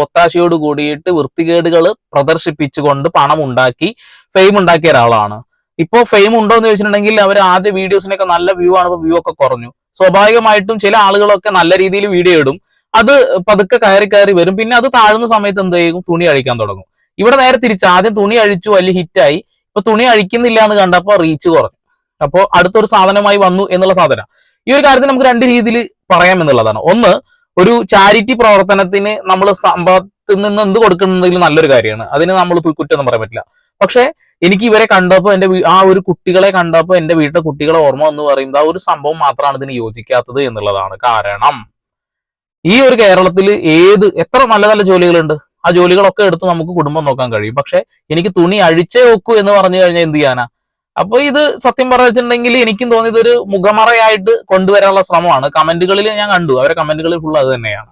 ഒത്താശയോട് കൂടിയിട്ട് വൃത്തികേടുകൾ പ്രദർശിപ്പിച്ചുകൊണ്ട് പണം ഉണ്ടാക്കി ഫെയിം ഉണ്ടാക്കിയ ഒരാളാണ്. ഇപ്പോ ഫെയിം ഉണ്ടോ എന്ന് ചോദിച്ചിട്ടുണ്ടെങ്കിൽ അവർ ആദ്യ വീഡിയോസിനൊക്കെ നല്ല വ്യൂ ആണ് വ്യൂ ഒക്കെ കുറഞ്ഞു. സ്വാഭാവികമായിട്ടും ചില ആളുകളൊക്കെ നല്ല രീതിയിൽ വീഡിയോ ഇടും. അത് പതുക്കെ കയറി കയറി വരും. പിന്നെ അത് താഴ്ന്ന സമയത്ത് എന്ത് ചെയ്യും? തുണി അഴിക്കാൻ തുടങ്ങും. ഇവിടെ നേരെ തിരിച്ച് ആദ്യം തുണി അഴിച്ചു വലിയ ഹിറ്റായി ഇപ്പൊ തുണി അഴിക്കുന്നില്ല എന്ന് കണ്ടപ്പോ റീച്ച് കുറഞ്ഞു. അപ്പോ അടുത്തൊരു സാധനമായി വന്നു എന്നുള്ള സാധനം. ഈ ഒരു കാര്യത്തിൽ നമുക്ക് രണ്ട് രീതിയിൽ പറയാം എന്നുള്ളതാണ് ഒന്ന് ഒരു ചാരിറ്റി പ്രവർത്തനത്തിന് നമ്മൾ സമ്പത്തിൽ നിന്ന് എന്ത് കൊടുക്കുന്നുണ്ടെങ്കിലും നല്ലൊരു കാര്യമാണ്. അതിന് നമ്മൾ കുറ്റമൊന്നും പറയാൻ പറ്റില്ല. പക്ഷെ എനിക്ക് ഇവരെ കണ്ടപ്പോൾ എന്റെ ആ ഒരു കുട്ടികളെ കണ്ടപ്പോൾ എന്റെ വീട്ടിലെ കുട്ടികളെ ഓർമ്മ എന്ന് പറയുന്നത് ആ ഒരു സംഭവം മാത്രമാണ് ഇതിന് യോജിക്കാത്തത് എന്നുള്ളതാണ് കാരണം. ഈ ഒരു കേരളത്തിൽ ഏത് എത്ര നല്ല നല്ല ജോലികളുണ്ട്. ആ ജോലികളൊക്കെ എടുത്ത് നമുക്ക് കുടുംബം നോക്കാൻ കഴിയും. പക്ഷെ എനിക്ക് തുണി അഴിച്ചേ വെക്കൂ എന്ന് പറഞ്ഞു കഴിഞ്ഞാൽ എന്ത് ചെയ്യാനാ? അപ്പൊ ഇത് സത്യം പറഞ്ഞിട്ടുണ്ടെങ്കിൽ എനിക്കും തോന്നിയത് ഒരു മുഖമറയായിട്ട് കൊണ്ടുവരാനുള്ള ശ്രമമാണ്. കമന്റുകളിൽ ഞാൻ കണ്ടു. അവരെ കമന്റുകളിൽ ഫുൾ അത് തന്നെയാണ്.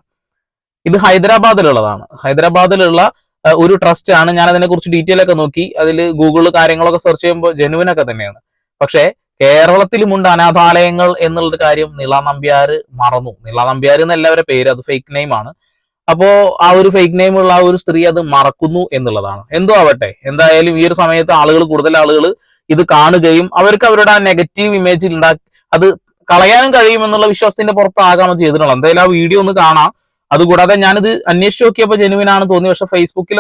ഇത് ഹൈദരാബാദിലുള്ളതാണ്. ഹൈദരാബാദിലുള്ള ഒരു ട്രസ്റ്റ് ആണ്. ഞാൻ അതിനെ കുറിച്ച് ഡീറ്റെയിൽ ഒക്കെ നോക്കി. അതിൽ ഗൂഗിളിൽ കാര്യങ്ങളൊക്കെ സെർച്ച് ചെയ്യുമ്പോൾ ജെനുവിൻ ഒക്കെ തന്നെയാണ്. പക്ഷേ കേരളത്തിലുമുണ്ട് അനാഥാലയങ്ങൾ എന്നുള്ള കാര്യം നിള നമ്പ്യാർ മറന്നു. നിള നമ്പ്യാർ അവരുടെ പേര്. അത് ഫേക്ക് നെയിം ആണ്. അപ്പോ ആ ഒരു ഫേക്ക് നെയിം ഉള്ള ആ ഒരു സ്ത്രീ അത് മറക്കുന്നു എന്നുള്ളതാണ്. എന്തോ ആവട്ടെ. എന്തായാലും ഈ ഒരു സമയത്ത് ആളുകൾ കൂടുതൽ ആളുകൾ ഇത് കാണുകയും അവർക്ക് അവരുടെ ആ നെഗറ്റീവ് ഇമേജ് ഉണ്ടാക്കി അത് കളയാനും കഴിയുമെന്നുള്ള വിശ്വാസത്തിന്റെ പുറത്താകാമെന്ന് ചെയ്തിട്ടുള്ളത്. എന്തായാലും ആ വീഡിയോ ഒന്ന് കാണാം. അതുകൂടാതെ ഞാനിത് അന്വേഷിച്ച് നോക്കിയപ്പോൾ ആണ് തോന്നി. പക്ഷെ ഫേസ്ബുക്കിൽ